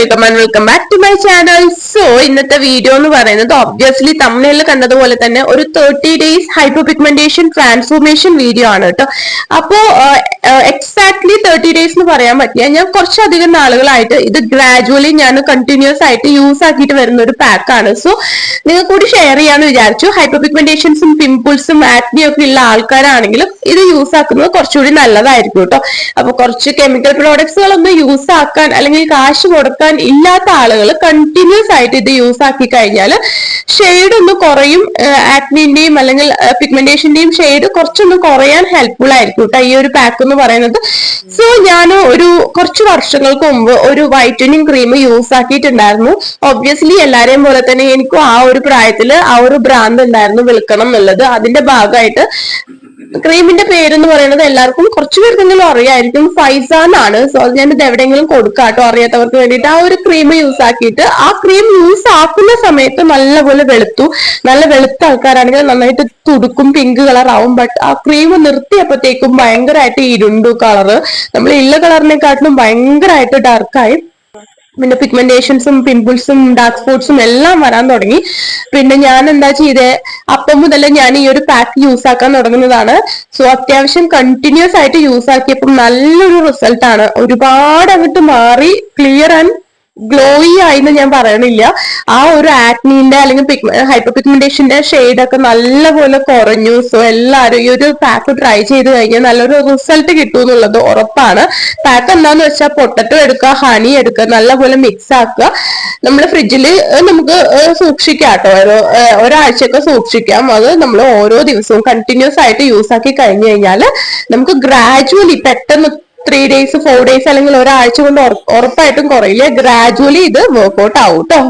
Welcome and welcome back to my channel so ഇന്നത്തെ video എന്ന് പറയുന്നത് ഒബ്വിയസ്ലി തമിഴിൽ കണ്ടതുപോലെ തന്നെ ഒരു thirty days hyperpigmentation transformation video ആണ് കേട്ടോ. അപ്പോ എക്സാക്ട്ലി തേർട്ടി ഡേയ്സ് എന്ന് പറയാൻ പറ്റില്ല. ഞാൻ കുറച്ചധികം നാളുകളായിട്ട് ഇത് ഗ്രാജുവലി ഞാൻ കണ്ടിന്യൂസ് ആയിട്ട് യൂസ് ആക്കിയിട്ട് വരുന്ന ഒരു പാക്കാണ് സോ നിങ്ങൾ കൂടി ഷെയർ ചെയ്യാന്ന് വിചാരിച്ചു. ഹൈപ്പോപിഗ്മെന്റേഷൻസും പിമ്പിൾസും ആക്നി ഒക്കെ ഉള്ള ആൾക്കാരാണെങ്കിലും ഇത് യൂസ് ആക്കുന്നത് കുറച്ചുകൂടി നല്ലതായിരിക്കും കേട്ടോ അപ്പൊ കുറച്ച് കെമിക്കൽ പ്രോഡക്ട്സുകളൊന്നും യൂസ് ആക്കാൻ അല്ലെങ്കിൽ കാശ് കൊടുക്കാൻ ഇല്ലാത്ത ആളുകൾ കണ്ടിന്യൂസ് ആയിട്ട് ഇത് യൂസ് ആക്കി കഴിഞ്ഞാൽ ഷെയ്ഡ് ഒന്ന് കുറയും. ആക്നിന്റെയും അല്ലെങ്കിൽ പിഗ്മെന്റേഷന്റെയും ഷെയ്ഡ് കുറച്ചൊന്ന് കുറയാൻ ഹെൽപ്ഫുൾ ആയിരിക്കും കേട്ടോ ഈ ഒരു പാക്ക് എന്ന് പറയുന്നത്. സോ ഞാൻ ഒരു കുറച്ച് വർഷങ്ങൾക്ക് മുമ്പ് ഒരു വൈറ്റനിങ് ക്രീം യൂസ് ആക്കിയിട്ടുണ്ടായിരുന്നു. ഒബ്വിയസ്ലി എല്ലാരെയും പോലെ തന്നെ എനിക്കും ആ ഒരു പ്രായത്തിൽ ആ ഒരു ബ്രാൻഡ് ഉണ്ടായിരുന്നു വിൽക്കണം എന്നുള്ളത് അതിന്റെ ഭാഗമായിട്ട് ക്രീമിന്റെ പേരെന്ന് പറയുന്നത് എല്ലാവർക്കും കുറച്ചു പേർക്കെങ്കിലും അറിയായിരിക്കും. ഫൈസ എന്നാണ് സോ ഞാൻ ഇത് എവിടെയെങ്കിലും കൊടുക്കാട്ടോ അറിയാത്തവർക്ക് വേണ്ടിയിട്ട് ആ ഒരു ക്രീം യൂസ് ആക്കിയിട്ട് ആ ക്രീം യൂസ് ആക്കുന്ന സമയത്ത് നല്ലപോലെ വെളുത്തു. നല്ല വെളുത്ത ആൾക്കാരാണെങ്കിൽ നന്നായിട്ട് തുടുക്കും പിങ്ക് കളർ ആവും. ബട്ട് ആ ക്രീം നിർത്തിയപ്പോഴത്തേക്കും ഭയങ്കരമായിട്ട് ഇരുണ്ടു കളറ് നമ്മൾ ഇള്ള കളറിനെക്കാട്ടിലും ഭയങ്കരമായിട്ട് ഡാർക്കായി പിന്നെ പിഗ്മെന്റേഷൻസും പിമ്പിൾസും ഡാർക്ക് സ്പോട്ട്സും എല്ലാം വരാൻ തുടങ്ങി. പിന്നെ ഞാൻ എന്താ ചെയ്തേ? അപ്പം മുതൽ ഞാൻ ഈ ഒരു പാക്ക് യൂസ് ആക്കാൻ തുടങ്ങുന്നതാണ്. സോ അത്യാവശ്യം കണ്ടിന്യൂസ് ആയിട്ട് യൂസ് ആക്കിയപ്പോൾ നല്ലൊരു റിസൾട്ട് ആണ്. ഒരുപാട് അങ്ങോട്ട് മാറി ക്ലിയർ ആൻഡ് ഗ്ലോയി ആയിന്ന് ഞാൻ പറയണില്ല. ആ ഒരു ആക്നീന്റെ അല്ലെങ്കിൽ ഹൈപ്പർ പിഗ്മെന്റേഷന്റെ ഷെയ്ഡ് ഒക്കെ നല്ലപോലെ കുറഞ്ഞു. സോ എല്ലാവരും ഈ ഒരു പാക്ക് ട്രൈ ചെയ്ത് കഴിഞ്ഞാൽ നല്ലൊരു റിസൾട്ട് കിട്ടും എന്നുള്ളത് ഉറപ്പാണ്. പാക്ക് എന്താന്ന് വെച്ചാൽ പൊട്ടറ്റോ എടുക്കുക ഹണി എടുക്കുക നല്ലപോലെ മിക്സ് ആക്കുക. നമ്മൾ ഫ്രിഡ്ജിൽ നമുക്ക് സൂക്ഷിക്കാം കേട്ടോ. ഒരാഴ്ചയൊക്കെ സൂക്ഷിക്കാം. അത് നമ്മൾ ഓരോ ദിവസവും കണ്ടിന്യൂസ് ആയിട്ട് യൂസ് ആക്കി കഴിഞ്ഞു കഴിഞ്ഞാൽ നമുക്ക് ഗ്രാജുവലി പെട്ടെന്ന് ത്രീ ഡേയ്സ് ഫോർ ഡേയ്സ് അല്ലെങ്കിൽ ഒരാഴ്ച കൊണ്ട് ഉറപ്പായിട്ടും കുറയില്ല. ഗ്രാജുവലി ഇത് വർക്ക്ഔട്ട് ആവും കേട്ടോ